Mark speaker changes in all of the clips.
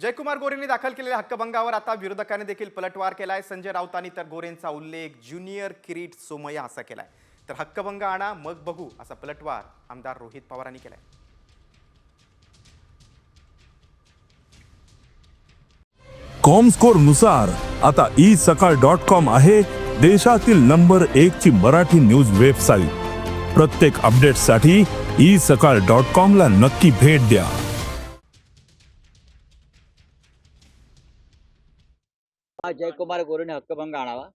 Speaker 1: जयकुमार गोरेंनी दाखल केलेल्या हक्कभंगावर आता विरोधकांनी देखील पलटवार केलाय. संजय राऊतांनी तर गोरेंचा उल्लेख ज्युनियर किरीट सोमय्या असा केलाय. तर हक्कभंग आणा मग बघू असा पलटवार आमदार रोहित पवारांनी केलाय.
Speaker 2: कॉम स्कोरनुसार आता ई सकाळ डॉट कॉम आहे देशातील नंबर एक ची मराठी न्यूज वेबसाईट प्रत्येक अपडेटसाठी ई सकाळ डॉट कॉम ला नक्की भेट द्या.
Speaker 3: हा जयकुमार गोरेने हक्कभंग आणावा.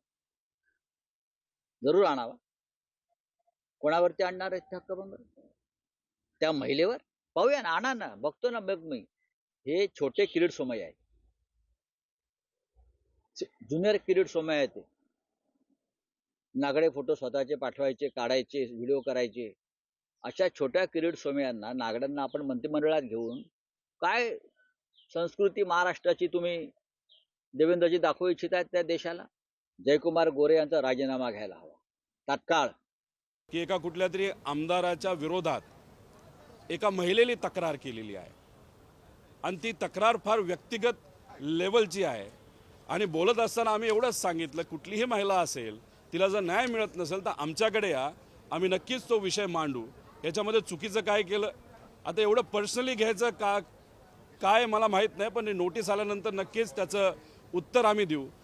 Speaker 3: जरूर आणावा. कोणावरती आणणार आहेत हक्कभंग? त्या महिलेवर? पाहूया ना आणा ना. बघतो ना मग मी. हे छोटे किरीट सोमय आहे जुनियर किरीट सोमय आहे ते. नागडे फोटो स्वतःचे पाठवायचे काढायचे व्हिडिओ करायचे. अशा छोट्या किरीट सोमयांना नागड्यांना आपण मंत्रिमंडळात घेऊन काय संस्कृती महाराष्ट्राची तुम्ही देवेंद्रजी दाखवू इच्छित आहेत त्या देशाला? जयकुमार गोरे यांचा राजीनामा घ्यायला हवा. तात्काळ.
Speaker 4: की एका कुठल्या तरी आमदाराच्या विरोधात एका महिलेने तक्रार केलेली आहे. आणि ती तक्रार फार व्यक्तिगत लेवलची आहे. आणि बोलत असताना आम्ही एवढंच सांगितलं कुठलीही महिला असेल तिला जर न्याय मिळत नसेल तर आमच्याकडे या. आम्ही नक्कीच तो विषय मांडू. याच्यामध्ये चुकीचं काय केलं? आता एवढं पर्सनली घ्यायचं का? काय? मला माहीत नाही पण नोटीस आल्यानंतर नक्कीच त्याचं उत्तर आम्ही देऊ.